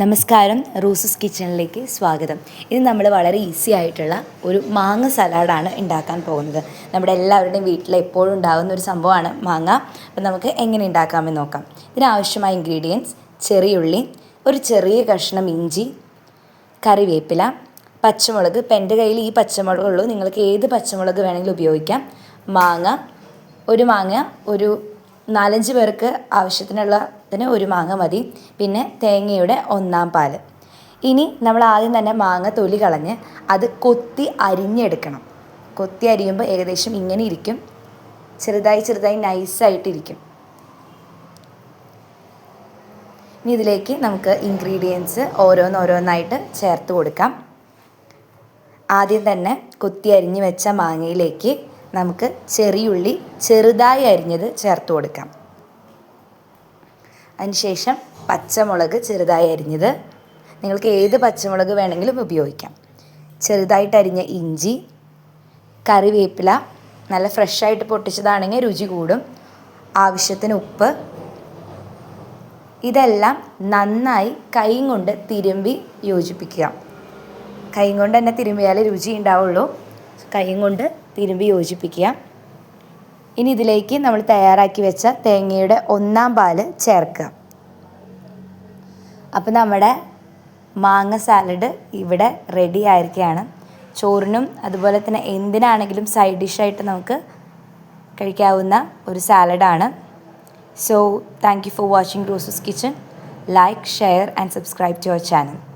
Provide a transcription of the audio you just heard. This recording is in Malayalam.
നമസ്കാരം റൂസസ് കിച്ചണിലേക്ക് സ്വാഗതം. ഇത് നമ്മൾ വളരെ ഈസി ആയിട്ടുള്ള ഒരു മാങ്ങ സലാഡാണ് ഉണ്ടാക്കാൻ പോകുന്നത്. നമ്മുടെ എല്ലാവരുടെയും വീട്ടിൽ എപ്പോഴും ഉണ്ടാകുന്ന ഒരു സംഭവമാണ് മാങ്ങ. അപ്പം നമുക്ക് എങ്ങനെ ഉണ്ടാക്കാമെന്ന് നോക്കാം. ഇതിനാവശ്യമായ ഇൻഗ്രീഡിയൻസ് ചെറിയുള്ളി ഒരു ചെറിയ കഷ്ണം ഇഞ്ചി കറിവേപ്പില പച്ചമുളക്. ഇപ്പം എന്റെ കയ്യിൽ ഈ പച്ചമുളകുള്ളൂ നിങ്ങൾക്ക് ഏത് പച്ചമുളക് വേണമെങ്കിലും ഉപയോഗിക്കാം. മാങ്ങ ഒരു മാങ്ങ ഒരു നാലഞ്ച് പേർക്ക് ആവശ്യത്തിനുള്ളതിന് ഒരു മാങ്ങ മതി. പിന്നെ തേങ്ങയുടെ ഒന്നാം പാൽ ഇനി നമ്മൾ ആദ്യം തന്നെ മാങ്ങ തൊലി കളഞ്ഞ് അത് കൊത്തി അരിഞ്ഞെടുക്കണം. കൊത്തി അരിയുമ്പോൾ ഏകദേശം ഇങ്ങനെ ഇരിക്കും. ചെറുതായി ചെറുതായി നൈസായിട്ടിരിക്കും. ഇനി ഇതിലേക്ക് നമുക്ക് ഇൻഗ്രീഡിയൻസ് ഓരോന്നോരോന്നായിട്ട് ചേർത്ത് കൊടുക്കാം. ആദ്യം തന്നെ കൊത്തി അരിഞ്ഞ് വെച്ച മാങ്ങയിലേക്ക് നമുക്ക് ചെറിയുള്ളി ചെറുതായി അരിഞ്ഞത് ചേർത്ത് കൊടുക്കാം. അതിനുശേഷം പച്ചമുളക് ചെറുതായി അരിഞ്ഞത് നിങ്ങൾക്ക് ഏത് പച്ചമുളക് വേണമെങ്കിലും ഉപയോഗിക്കാം. ചെറുതായിട്ട് അരിഞ്ഞ ഇഞ്ചി കറിവേപ്പില നല്ല ഫ്രഷായിട്ട് പൊട്ടിച്ചതാണെങ്കിൽ രുചി കൂടും. ആവശ്യത്തിന് ഉപ്പ്. ഇതെല്ലാം നന്നായി കൈ കൊണ്ട് തിരുമ്പി യോജിപ്പിക്കുക. കൈ കൊണ്ട് തന്നെ തിരുമ്മിയാലേ രുചി ഉണ്ടാവുള്ളൂ. കൈ കൊണ്ട് തിരുമ്പി യോജിപ്പിക്കുക. ഇനി ഇതിലേക്ക് നമ്മൾ തയ്യാറാക്കി വെച്ച തേങ്ങയുടെ ഒന്നാം പാൽ ചേർക്കുക. അപ്പോൾ നമ്മുടെ മാങ്ങ സാലഡ് ഇവിടെ റെഡി ആയിരിക്കുകയാണ്. ചോറിനും അതുപോലെ തന്നെ എന്തിനാണെങ്കിലും സൈഡ് ഡിഷായിട്ട് നമുക്ക് കഴിക്കാവുന്ന ഒരു സാലഡാണ് so thank you for watching Rose's kitchen like share and subscribe to our channel